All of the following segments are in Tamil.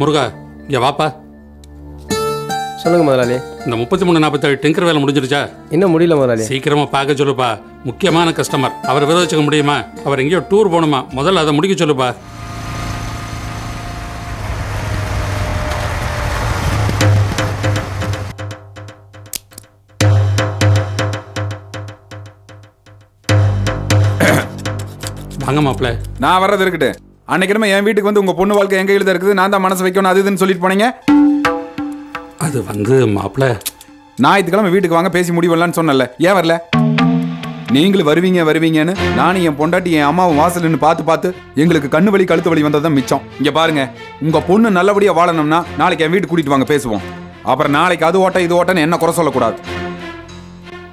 முருகா இங்க வாப்பா. சொல்லுங்க முதலாளி. இந்த முப்பத்தி மூணு நாற்பத்தேழு டிங்கர் வேலை முடிஞ்சிருச்சா? இன்னும் முடியல முதலாளி. சீக்கிரமா பார்க்க சொல்லுப்பா. முக்கியமான கஸ்டமர் அவரை வித வச்சுக்க முடியுமா? அவர் எங்கேயோ டூர் போகணுமா? முதல்ல அதை முடிக்க சொல்லுப்பா. வாங்க மாப்பிள்ள. நான் வர்றது இருக்கட்டும். அன்னைக்கு என் வீட்டுக்கு வந்து உங்க பொண்ணு வாழ்க்கை எங்க எழுத இருக்குது? நான் தான் மனசு வைக்கணும் அது இதுன்னு சொல்லிட்டு போனீங்க. அது வந்து மாப்பிள்ள ஞாயிற்றுக்கிழமை வீட்டுக்கு வாங்க பேசி முடிவலான்னு சொன்னல ஏன் வரல? நீங்களும் வருவீங்க வருவீங்கன்னு நானும் என் பொண்டாட்டி என் அம்மாவும் வாசல்னு பார்த்து பார்த்து எங்களுக்கு கண்ணு வலி கழுத்து வலி வந்ததான் மிச்சம். இங்க பாருங்க உங்க பொண்ணு நல்லபடியா வாழணும்னா நாளைக்கு என் வீட்டுக்கு கூட்டிட்டு வாங்க பேசுவோம். அப்புறம் நாளைக்கு அது ஓட்ட இது ஓட்டன்னு என்ன குறை சொல்லக்கூடாது?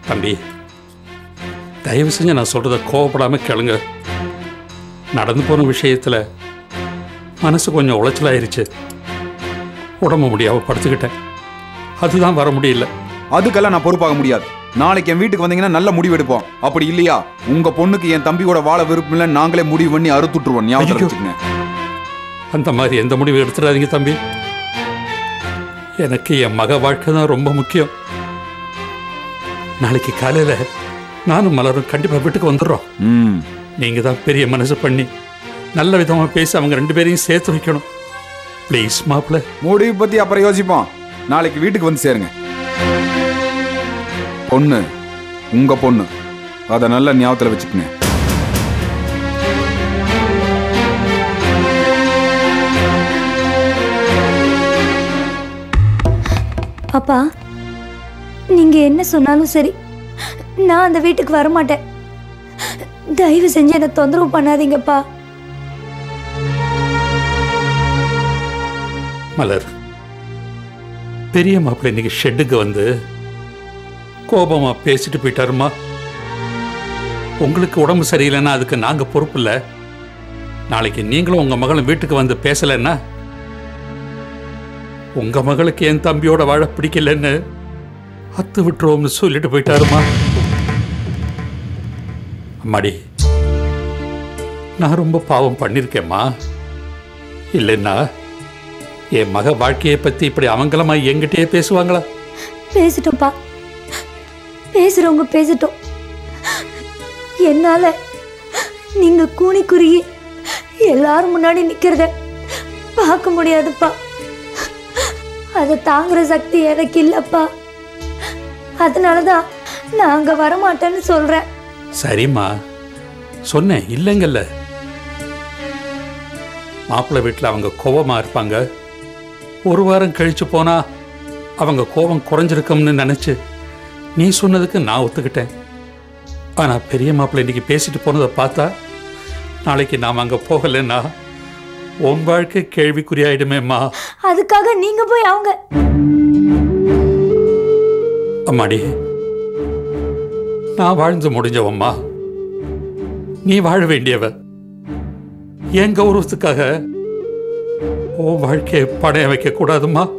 தம்பி தயவு செஞ்சு நான் சொல்றத கோவப்படாம கேளுங்க. நடந்து போன விஷயத்துல மனசு கொஞ்சம் உளைச்சலாயிருச்சு. உடம்பு முடியாம படுத்துக்கிட்டேன். அதுதான் வர முடியல. அதுக்கெல்லாம் நான் பொறுப்பாக முடியாது. நாளைக்கு என் வீட்டுக்கு வந்தீங்கன்னா நல்ல முடிவு எடுப்போம். அப்படி இல்லையா? உங்க பொண்ணுக்கு என் தம்பியோட வாழ விருப்பம் இல்லை நாங்களே முடிவு பண்ணி அறுத்துட்டுருவோம். ஞாபகம் அந்த மாதிரி எந்த முடிவு எடுத்துடாதீங்க தம்பி. எனக்கு என் மக வாழ்க்கை தான் ரொம்ப முக்கியம். நாளைக்கு காலையில நானும் மலரும் கண்டிப்பா வீட்டுக்கு வந்துடுறோம். ம் நீங்க தான் பெரிய மனசு பண்ணி நல்ல விதமா பேசி அவங்க ரெண்டு பேரையும் சேர்த்து வைக்கணும். ப்ளீஸ் மாப்பிள்ள. முடிவு பத்தி அப்புறம் யோசிப்போம். நாளைக்கு வீட்டுக்கு வந்து சேருங்க. பொண்ணு உங்க பொண்ணு. அதை நல்ல ஞாபகத்துல வச்சுக்கங்க. அப்பா நீங்க என்ன சொன்னாலும் சரி நான் அந்த வீட்டுக்கு வர மாட்டேன் தயவு செஞ்சு என்னை தொந்தரவு பண்ணாதீங்கப்பா. மலர் பெரிய மாப்பிள்ளை இன்னைக்கு ஷெட்டுக்கு வந்து கோபமா பேசிட்டு போயிட்டாருமா? உங்களுக்கு உடம்பு சரியில்லைன்னா அதுக்கு நாங்க பொறுப்பு இல்ல. நாளைக்கு நீங்களும் உங்க மகளும் வீட்டுக்கு வந்து பேசலைன்னா உங்க மகளுக்கு என் தம்பியோட வாழ பிடிக்கலன்னு அத்து விட்டுருவோம்னு சொல்லிட்டு போயிட்டாருமா? அம்மாடி நான் ரொம்ப பாவம் பண்ணியிருக்கேம்மா இல்லைன்னா என் மக வாழ்க்கையை பத்தி இப்படி அவங்களமா எங்கிட்டயே பேசுவாங்களா? பேசிட்டோம்ப்பா. பேசுறவங்க பேசிட்டோம். என்னால நீங்க கூணி குறுகி எல்லாரும் முன்னாடி நிக்கிறத பார்க்க முடியாதுப்பா. அதை தாங்குற சக்தி எனக்கு இல்லப்பா. அதனாலதான் நான் அங்க வரமாட்டேன்னு சொல்றேன். சரிம்மா. சொன்னேன் இல்லைங்கல்ல. மாப்பிள்ளை வீட்டில் அவங்க கோபமா இருப்பாங்க. ஒரு வாரம் கழிச்சு போனா அவங்க கோபம் குறைஞ்சிருக்கும்னு நினைச்சு நீ சொன்னதுக்கு நான் ஒத்துக்கிட்டேன். ஆனா பெரிய மாப்பிள்ளை இன்னைக்கு பேசிட்டு போனதை பார்த்தா நாளைக்கு நாம் அங்க போகலைன்னா உன் வாழ்க்கை கேள்விக்குறியாயிடுமேம்மா. அதுக்காக நீங்க போய் அவங்க அம்மாடி நான் வாழ்ந்து முடிஞ்சவம்மா. நீ வாழ வேண்டியவ என் கௌரவத்துக்காக உன் வாழ்க்கையை பணைய வைக்க கூடாதும்மா.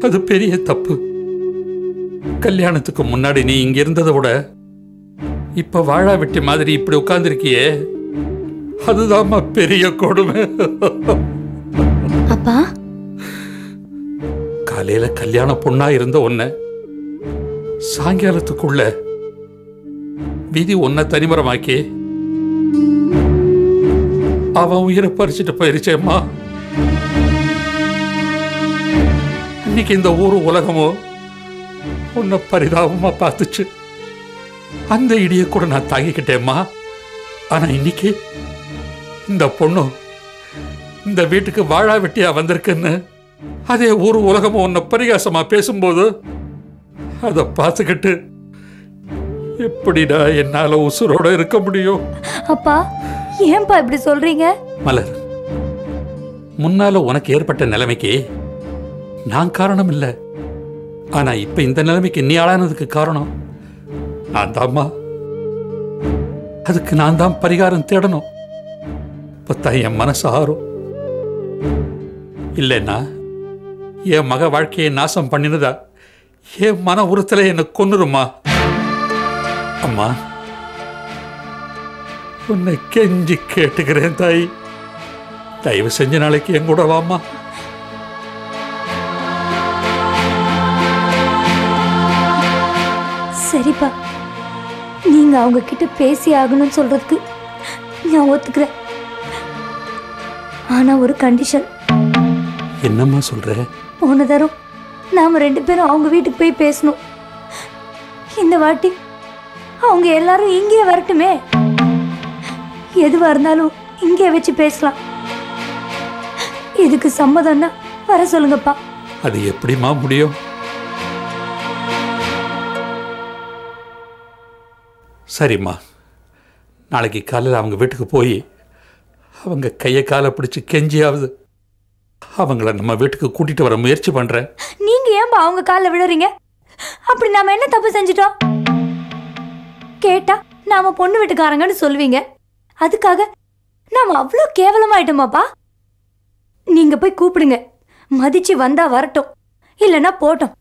அது பெரிய தப்பு. கல்யாணத்துக்கு முன்னாடி நீ இங்க இருந்ததை விட இப்ப வாழா வெட்டி மாதிரி இப்படி உட்கார்ந்திருக்கியே. அதுதாம்மா பெரிய கொடுமை. அப்பா. காலையில கல்யாண பொண்ணா இருந்த உன்னை சாயங்காலத்துக்குள்ள விதி உன்னை தனிமரமாக்கி. அவன் உயிரை பறிச்சுட்டு போயிருச்சேம்மா இன்னைக்கு இந்த ஊரு உலகமோ உன்னை பரிதாபமா பார்த்துச்சு. அந்த இடியை கூட நான் தாங்கிக்கிட்டேம்மா ஆனா இன்னைக்கு இந்த பொண்ணு இந்த வீட்டுக்கு வாழா வெட்டியா வந்திருக்குன்னு அதே ஊர் உலகமும் உன்னை பரிகாசமா பேசும்போது அதை பார்த்துக்கிட்டு எப்படிடா என்னால உசுரோட இருக்க முடியும்? அப்பா ஏன்பா இப்படி சொல்றீங்க? மலர் முன்னால உனக்கு ஏற்பட்ட நிலைமைக்கு நான் காரணம் இல்லை ஆனா இப்ப இந்த நிலைமைக்கு நீ ஆளானதுக்கு காரணம் நான் தாம்மா அதுக்கு நான் தான் பரிகாரம் தேடணும். இப்பத்தான் என் மனசு ஆறும். இல்லைன்னா என் மக வாழ்க்கையை நாசம் பண்ணினதா என் மன உறுத்தலை என்னை கொன்னுருமா? அம்மா. உன்னை கெஞ்சி கேட்டுக்கிறேன் தாய். தயவு செஞ்ச நாளைக்கு என் கூட வாம்மா. சரிப்பா. நீங்க அவங்க கிட்ட பேசி ஆகணும்னு சொல்றதுக்கு நான் ஒத்துக்கிறேன். ஆனா ஒரு கண்டிஷன். என்னம்மா சொல்ற? போன தரம் நாம ரெண்டு பேரும் அவங்க வீட்டுக்கு போய் பேசணும். இந்த வாட்டி அவங்க எல்லாரும் இங்கே வரட்டுமே. எதுவா இருந்தாலும் இங்கே வச்சு பேசலாம். இதுக்கு சம்மதம்னா வர சொல்லுங்கப்பா. அது எப்படிம்மா முடியும்? சரிம்மா. நாளைக்கு காலையில் அவங்க வீட்டுக்கு போய் அவங்க கையை காலை பிடிச்சி கெஞ்சியாவது அவங்கள நம்ம வீட்டுக்கு கூட்டிட்டு வர முயற்சி பண்றேன். நீங்க ஏன்பா அவங்க காலில் விழுறீங்க? அப்படி நாம என்ன தப்பு செஞ்சிட்டோம்? கேட்டா நாம பொண்ணு வீட்டுக்காரங்கன்னு சொல்லுவீங்க. அதுக்காக நாம அவ்வளோ கேவலமாயிட்டோமாப்பா. நீங்க போய் கூப்பிடுங்க. மதிச்சு வந்தா வரட்டும். இல்லைன்னா போட்டோம்.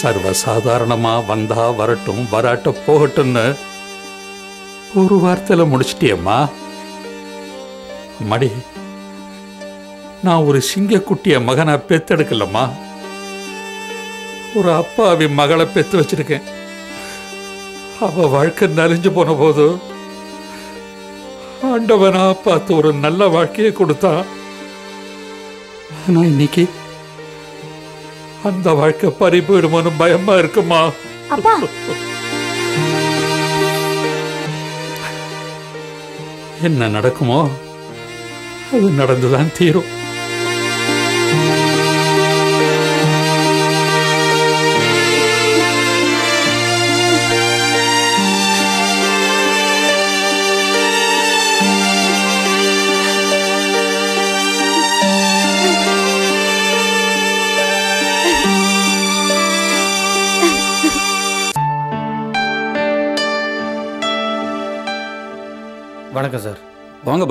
சர்வ சாதாரணமா வந்தா வரட்டும் வராட்ட போகட்டும்னு ஒரு வார்த்தையில முடிச்சிட்டியம்மா. மடி நான் ஒரு சிங்கக்குட்டிய மகனை பெத்தெடுக்கலம்மா. ஒரு அப்பாவி மகளை பெத்து வச்சிருக்கேன். அவ வாழ்க்கை நலிஞ்சு போன போது ஆண்டவனா பார்த்து ஒரு நல்ல வாழ்க்கையை கொடுத்தான் ஆனா இன்னைக்கு அந்த வாழ்க்கை பறி போயிடுமோன்னு பயமா இருக்குமா? என்ன நடக்குமோ அது நடந்துதான் தீரும்.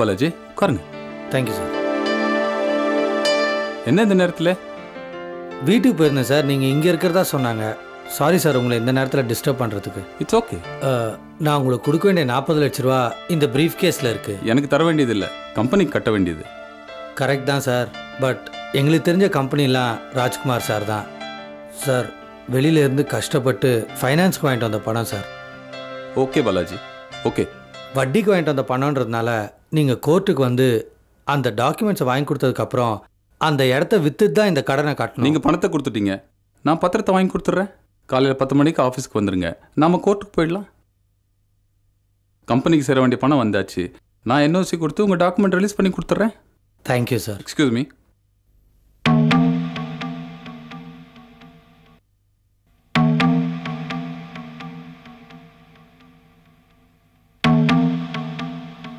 பாலாஜி உட்காருங்க. தேங்க்யூ சார் என்ன இந்த நேரத்தில்? வீட்டுக்கு போயிருந்தேன் சார் நீங்கள் இங்கே இருக்கிறதா சொன்னாங்க. சாரி சார் உங்களை இந்த நேரத்தில் டிஸ்டர்ப் பண்ணுறதுக்கு இட்ஸ் ஓகே நான் உங்களுக்கு கொடுக்க வேண்டிய நாற்பது லட்ச ரூபா இந்த ப்ரீஃப் கேஸில் இருக்குது எனக்கு தர வேண்டியது இல்லை கம்பெனிக்கு கட்ட வேண்டியது. கரெக்ட் தான் சார் பட் எங்களுக்கு தெரிஞ்ச கம்பெனிலாம் ராஜ்குமார் சார் தான். சார் வெளியில இருந்து கஷ்டப்பட்டு ஃபைனான்ஸ்க்கு வாங்கிட்டு வந்த பணம் சார் ஓகே பாலாஜி. ஓகே வட்டிக்கு வாங்கிட்டு வந்த பணம்ன்றதுனால நீங்கள் கோர்ட்டுக்கு வந்து அந்த டாக்குமெண்ட்ஸை வாங்கி கொடுத்ததுக்கப்புறம் அந்த இடத்த விற்றுட்டு தான் இந்த கடனை கட்டணும். நீங்கள் பணத்தை கொடுத்துட்டீங்க. நான் பத்திரத்தை வாங்கி கொடுத்துட்றேன். காலையில் பத்து மணிக்கு ஆஃபீஸ்க்கு வந்துருங்க. நாம கோர்ட்டுக்கு போயிடலாம். கம்பெனிக்கு சேர வேண்டிய பணம் வந்தாச்சு. நான் என்ஓசி கொடுத்து உங்கள் டாக்குமெண்ட் ரிலீஸ் பண்ணி கொடுத்துட்றேன். Thank you sir excuse me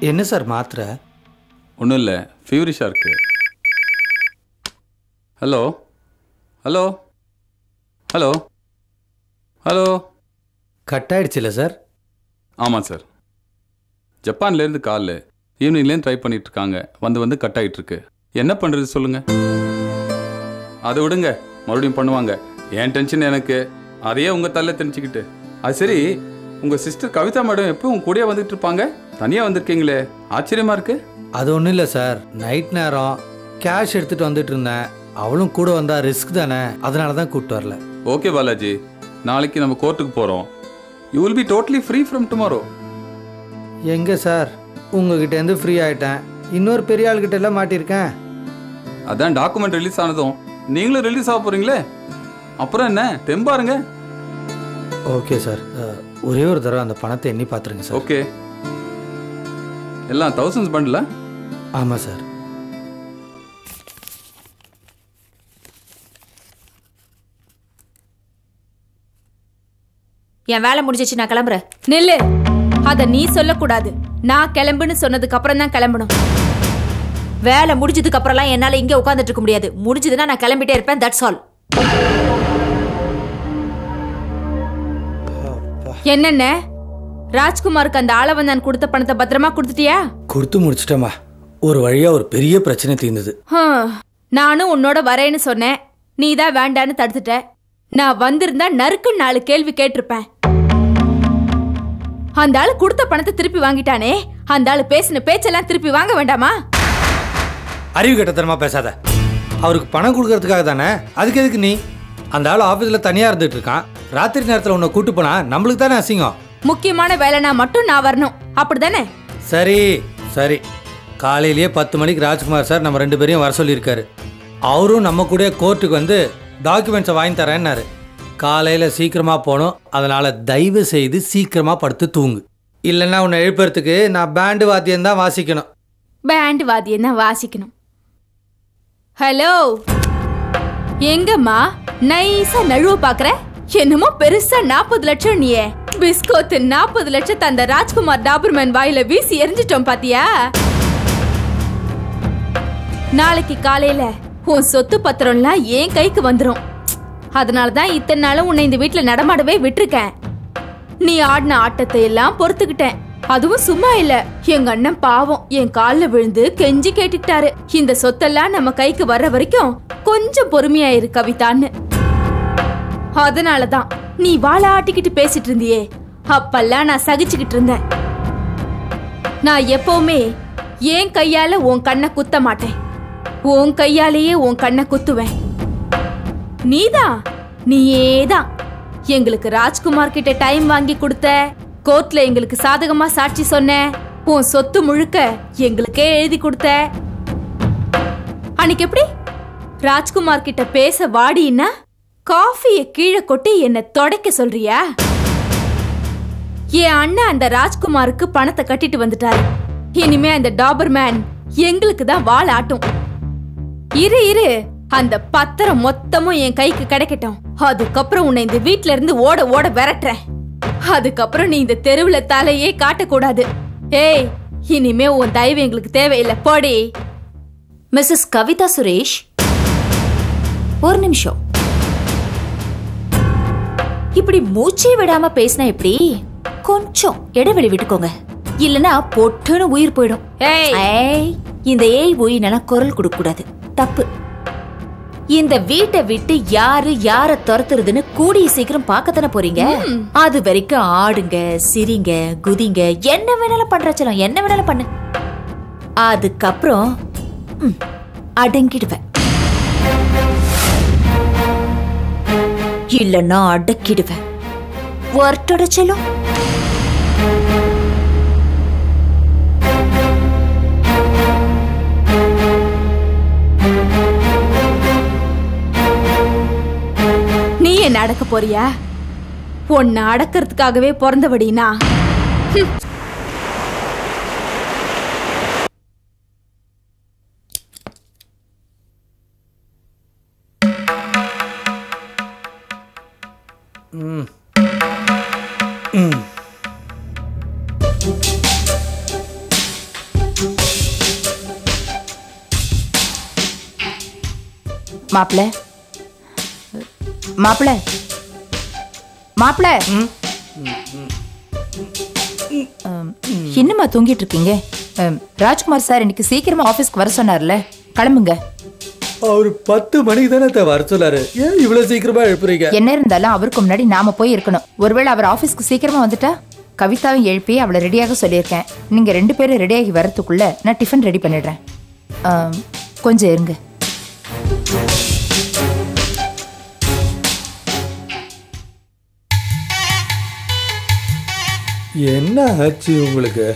என்ன சார் மாத்திரை? ஒன்றும் இல்லை ஃபீவரிஷாக இருக்கு. Hello hello hello hello cut ஆயிடுச்சுல சார் ஆமாம் சார் ஜப்பான்லேருந்து கால் ஈவினிங்லேருந்து ட்ரை பண்ணிட்டு இருக்காங்க. வந்து வந்து கட் ஆகிட்டு இருக்கு. என்ன பண்ணுறது சொல்லுங்க. அதை விடுங்க. மறுபடியும் பண்ணுவாங்க. என் டென்ஷன் எனக்கு? அதையே உங்கள் தள்ள தெரிஞ்சுக்கிட்டு அது சரி உங்கள் சிஸ்டர் கவிதா மேடம் எப்போ உங்க கூடயே வந்துட்டு இருப்பாங்க? தனியாக வந்திருக்கீங்களே? ஆச்சரியமா இருக்கு. அது ஒன்றும் இல்லை சார். நைட் நேரம் கேஷ் எடுத்துகிட்டு வந்துட்டு இருந்தேன். அவளும் கூட வந்தா ரிஸ்க் தானே? அதனால தான் கூப்பிட்டு வரல. ஓகே பாலாஜி. நாளைக்கு நம்ம கோர்ட்டுக்கு போகிறோம் you will be totally free from tomorrow எங்கே சார்? உங்ககிட்டேருந்து ஃப்ரீ ஆயிட்டேன். இன்னொரு பெரிய ஆள்கிட்ட எல்லாம் மாட்டியிருக்கேன். அதான் டாக்குமெண்ட் ரிலீஸ் ஆனதும். நீங்களும் ரிலீஸ் ஆக போறீங்களே? அப்புறம் என்ன? தெம்பாருங்க. Okay sir. ஒரே ஒரு தடவை அந்த பணத்தை எண்ணி பார்த்துருங்க சார். ஓகே எல்லாம் தௌசண்ட்ஸ் பண்ணல ஆமாம் சார். என் வேலை முடிஞ்சிச்சு நான் கிளம்புறேன். நில்லு. அத நீ சொல்லக்கூடாது. நான் கிளம்புன்னு சொன்னதுக்கு அப்புறம் தான் கிளம்பணும். வேலை முடிஞ்சதுக்கு அப்புறம்லாம் என்னால இங்க உட்கார்ந்துட்டு இருக்க முடியாது. முடிஞ்சதுன்னா நான் கிளம்பிட்டே இருப்பேன் தட்ஸ் ஆல் என்னென்ன? ராஜ்குமாருக்கு அந்த ஆளவந்தான் கொடுத்த பணத்தை பத்திரமா கொடுத்துட்டியா? கொடுத்து முடிச்சிட்டேம்மா. ஒரு வழியாக ஒரு பெரிய பிரச்சனை தீர்ந்தது. நானும் உன்னோட வரேன்னு சொன்னேன். நீ தான் வேண்டான்னு தடுத்துட்ட. நான் வந்திருந்தா நறுக்கு நாலு கேள்வி கேட்டிருப்பேன். அந்த ஆளு கொடுத்த பணத்தை திருப்பி வாங்கிட்டானே. அந்த ஆளு பேசின பேச்செல்லாம் திருப்பி வாங்க வேண்டாமா? அறிவு கட்டத்தனமா பேசாத. அவருக்கு பணம் கொடுக்கறதுக்காக தானே? அதுக்கு எதுக்கு நீ? அந்த ஆள் ஆஃபீஸில் தனியாக இருந்துட்டு இருக்கான். ராத்திரி நேரத்தில் உன்னை கூட்டு போனா நம்மளுக்கு தானே அசிங்கம். முக்கியமான வேலைனா மட்டும் நான் வரணும். அப்படிதானே? சரி சரி. காலையிலேயே பத்து மணிக்கு ராஜ்குமார் சார் நம்ம ரெண்டு பேரையும் வர சொல்லியிருக்காரு. அவரும் நம்ம கூட கோர்ட்டுக்கு வந்து டாக்குமெண்ட்ஸை வாங்கி தரேன்னாரு. காலையில் சீக்கிரமாக போகணும் அதனால் தயவு செய்து சீக்கிரமாக படுத்து தூங்கு. இல்லைன்னா உன்னை எழுப்புறதுக்கு நான் பேண்டு வாத்தியம் தான் வாசிக்கணும். பேண்ட் வாத்தியம் தான் வாசிக்கணும். ஹலோ? எங்கம்மா? நைஸா நழுவ பாக்குற என்னமோ பெருசா நாற்பது லட்சம் நீயே. பிஸ்கோத்து நாற்பது லட்சத்தை அந்த ராஜ்குமார் டாபர்மேன் வாயில வீசி எரிஞ்சிட்டோம் பாத்தியா? நாளைக்கு காலையில உன் சொத்து பத்திரம்லாம் என் கைக்கு வந்துரும். அதனால தான் இத்தனை நாளும் உன்னை இந்த வீட்டில் நடமாடவே விட்டுருக்கேன். நீ ஆடின ஆட்டத்தை எல்லாம் பொறுத்துக்கிட்டேன். அதுவும் சும்மா இல்ல. எங்க அண்ணன் பாவம் என் கால்ல விழுந்து கெஞ்சி கேட்டுட்டாரு இந்த சொத்தெல்லாம் நம்ம கைக்கு வர்ற வரைக்கும் கொஞ்சம் பொறுமையா இரு கவிதான்னு. அதனாலதான் நீ வாழ ஆட்டிக்கிட்டு பேசிட்டு இருந்தியே அப்பெல்லாம் நான் சகிச்சுக்கிட்டு இருந்தேன் நான் எப்பவுமே என் கையால உன் கண்ணை குத்த மாட்டேன்? உன் கையாலேயே உன் கண்ணை குத்துவேன். நீதான் நீயேதான். எங்களுக்கு ராஜ்குமார் கிட்ட டைம் வாங்கி கொடுத்த கோர்ட்ல எங்களுக்கு சாதகமா சாட்சி சொன்ன உன் சொத்து முழுக்க எங்களுக்கே எழுதி கொடுத்த. அன்னைக்கு எப்படி? ராஜ்குமார் கிட்ட பேச வாடின்னா காஃபியை கீழே கொட்டி என்னை தொடைக்க சொல்றியா? என் அண்ணன் அந்த ராஜ்குமாருக்கு பணத்தை கட்டிட்டு வந்துட்டாரு. இனிமே அந்த டாபர்மேன் எங்களுக்கு தான் வாழ ஆட்டும். இரு இரு. அந்த பத்திரம் மொத்தமும் என் கைக்கு கிடைக்கட்டும். அதுக்கப்புறம் உன்னை இந்த வீட்ல இருந்து ஓட ஓட விரட்டுறேன். அதுக்கப்புறம் நீ இந்த தெருவுல தலையே காட்டக்கூடாது. ஏய் இனிமே உன் தயவு எங்களுக்கு தேவையில்லை. போடி. மிஸ்ஸஸ் கவிதா சுரேஷ் ஒரு நிமிஷம். இப்படி மூச்சே விடாம பேசினா எப்படி? கொஞ்சம் இடைவெளி விட்டுக்கோங்க. இல்லனா பொட்டுன்னு உயிர் போயிடும். ஏய். இந்த ஏய் ஒயினெல்லாம் குரல் கொடுக்க கூடாது தப்பு. இந்த வீட்டை விட்டு யாரு யார துரத்துறதுன்னு கூடிய சீக்கிரம் பார்க்கத்தானே போறீங்க? அது வரைக்கும் ஆடுங்க சிரிங்க குதிங்க. என்ன வேணாலும் பண்றச்சலம் என்ன வேணாலும் பண்ணு. அதுக்கப்புறம் அடங்கிடுவேன். இல்லைன்னா அடக்கிடுவேன். ஒர்ட்டோட செல்லும் நீ என்ன அடக்க போறியா? உன்னை அடக்கிறதுக்காகவே பிறந்தபடினா மாப்பிள. மாப்பிள. மாப்பிள. என்னம்மா தூங்கிட்டு இருக்கீங்க? ராஜ்குமார் சார் இன்னைக்கு சீக்கிரமா ஆபீஸ்க்கு வர சொன்னார்ல. கிளம்புங்க. அவர் பத்து மணிக்கு தானே வர சொல்லாரு ஏன் இவ்வளோ சீக்கிரமா எழுப்புறீங்க? என்ன இருந்தாலும் அவருக்கு முன்னாடி நாம போய் இருக்கணும். ஒருவேளை அவர் ஆபீஸ்க்கு சீக்கிரமா வந்துட்டா? கவிதாவும் எழுப்பி அவளை ரெடியாக சொல்லியிருக்கேன். நீங்க ரெண்டு பேரும் ரெடியாகி வர்றதுக்குள்ள நான் டிஃபன் ரெடி பண்ணிடுறேன். கொஞ்சம் இருங்க. என்ன ஆச்சு உங்களுக்கு?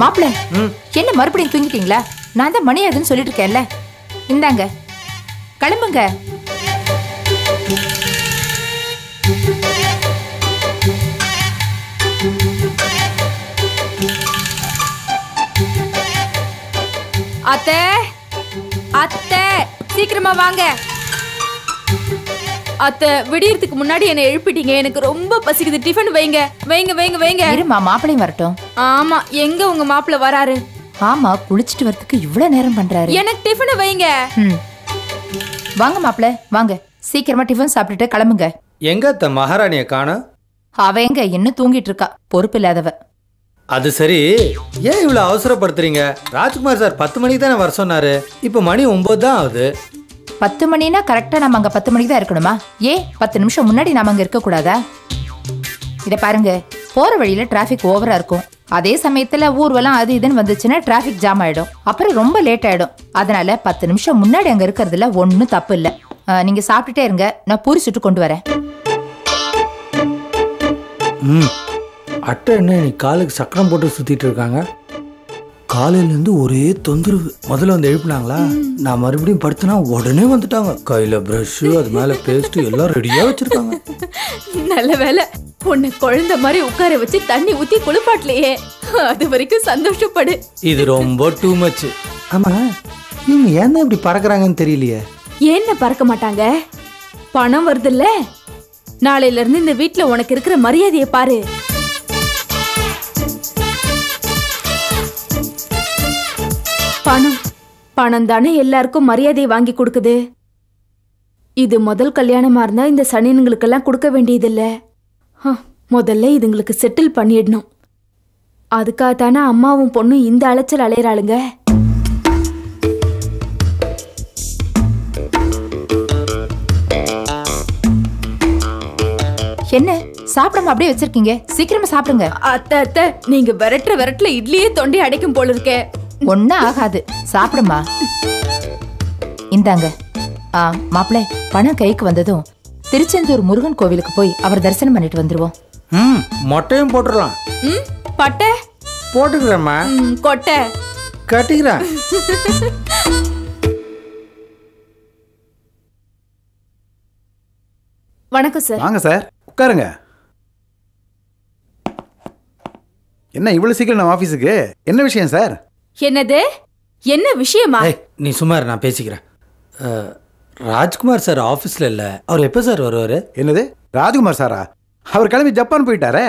மாப்பிள என்ன மறுபடியும் தூங்கிட்டீங்களா? நான் தான் மணி ஆகுதுன்னு சொல்லிட்டு இருக்கேன்ல. இந்தாங்க. கிளம்புங்க. அத்தை அத்தை சீக்கிரமா வாங்க. அத்தை விடியறதுக்கு முன்னாடி என்னை எழுப்பிட்டீங்க. எனக்கு ரொம்ப பசிக்குது. டிஃபன் வைங்க. வைங்க வைங்க வைங்க. இருமா மாப்பிளையும் வரட்டும். ஆமா எங்க உங்க மாப்பிள்ள வராரு? ஆமா குளிச்சுட்டு வரதுக்கு இவ்வளவு நேரம் பண்றாரு. எனக்கு டிஃபன் வைங்க. வாங்க மாப்பிள வாங்க. சீக்கிரமா டிஃபன் சாப்பிட்டுட்டு கிளம்புங்க. எங்க அத்த மகாராணியை காணோம்? அவ எங்க? இன்னும் தூங்கிட்டு இருக்கா. பொறுப்பு இல்லாதவ. அது சரி. ஏன் இவ்வளோ அவசரப்படுத்துறீங்க? ராஜ்குமார் சார் பத்து மணிக்கு தானே வர சொன்னாரு. இப்போ மணி ஒம்பது தான் ஆகுது. பத்து மணினா கரெக்டா நம்ம அங்க பத்து மணிக்கு தான் இருக்கணுமா? ஏ பத்து நிமிஷம் முன்னாடி நாம அங்க இருக்க கூடாதா? இத பாருங்க. போற வழியில டிராஃபிக் ஓவரா இருக்கும். அதே சமயத்துல ஊர்வலம் அது இதுன்னு வந்துச்சுன்னா டிராஃபிக் ஜாம் ஆயிடும். அப்புறம் ரொம்ப லேட் ஆயிடும். அதனால பத்து நிமிஷம் முன்னாடி அங்க இருக்கிறதுல ஒன்றும் தப்பு இல்லை. நீங்க சாப்பிட்டுட்டே இருங்க. நான் பூரி சுட்டு கொண்டு வரேன். ம். அட்டை என்ன நீ காலுக்கு சக்கரம் போட்டு சுத்திட்டு இருக்காங்க. காலையிலேருந்து ஒரே தொந்தரவு. முதல்ல வந்து எழுப்புனாங்களா? நான் மறுபடியும் படுத்துனா உடனே வந்துட்டாங்க. கையில் ப்ரஷ்ஷு அது மேலே பேஸ்ட்டு எல்லாம் ரெடியாக வச்சுருக்காங்க. நல்ல வேலை உன்னை குழந்தை மாதிரி உட்கார வச்சு தண்ணி ஊத்தி குளிப்பாட்டலையே. அது வரைக்கும் சந்தோஷப்படு. இது ரொம்ப டூ மச் ஆமாம் இவங்க ஏன் இப்படி பறக்குறாங்கன்னு தெரியலையே. ஏன்னு பறக்க மாட்டாங்க? பணம் வருதுல்ல? நாளையில இருந்து இந்த வீட்ல உனக்கு இருக்கிற மரியாதையை பாரு. பணம். பணம் தானே எல்லாருக்கும் மரியாதையை வாங்கி கொடுக்குது. இது முதல் கல்யாணமா இருந்தா இந்த சனியனுங்களுக்கெல்லாம் கொடுக்க வேண்டியதில்ல. முதல்ல இதுங்களுக்கு செட்டில் பண்ணிடணும். அதுக்காக தானே அம்மாவும் பொண்ணும் இந்த அலைச்சல் அலையறாளுங்க. என்ன? சாப்பிடாம அப்படியே வச்சிருக்கீங்க. சீக்கிரமா சாப்பிடுங்க. அத்தை அத்தை நீங்க விரட்டுற விரட்டுல இட்லியே தொண்டி அடைக்கும் போல இருக்கே. ஒன்னும் ஆகாது. சாப்பிடுமா? இந்தாங்க. ஆ மாப்பிள்ளை பணம் கைக்கு வந்ததும் திருச்செந்தூர் முருகன் கோவிலுக்கு போய் அவர் தரிசனம் பண்ணிட்டு வந்துருவோம். ம் மொட்டையும் போட்டுடலாம். ம் பட்டை? போட்டுக்கிறேம்மா. ம், கொட்டை. கட்டிக்கிறேன். வணக்கம் சார். வாங்க சார் உட்காருங்க. என்ன இவ்வளவு சீக்கிரம் நம்ம ஆஃபீஸுக்கு என்ன விஷயம் சார்? என்னது? என்ன விஷயமா? நீ சும்மா இரு, நான் பேசிக்கிறேன். ராஜ்குமார் சார் ஆஃபீஸில் இல்லை. அவர் எப்போ சார் வருவார்? என்னது? ராஜ்குமார் சாரா? அவர் கிளம்பி ஜப்பான் போயிட்டாரே?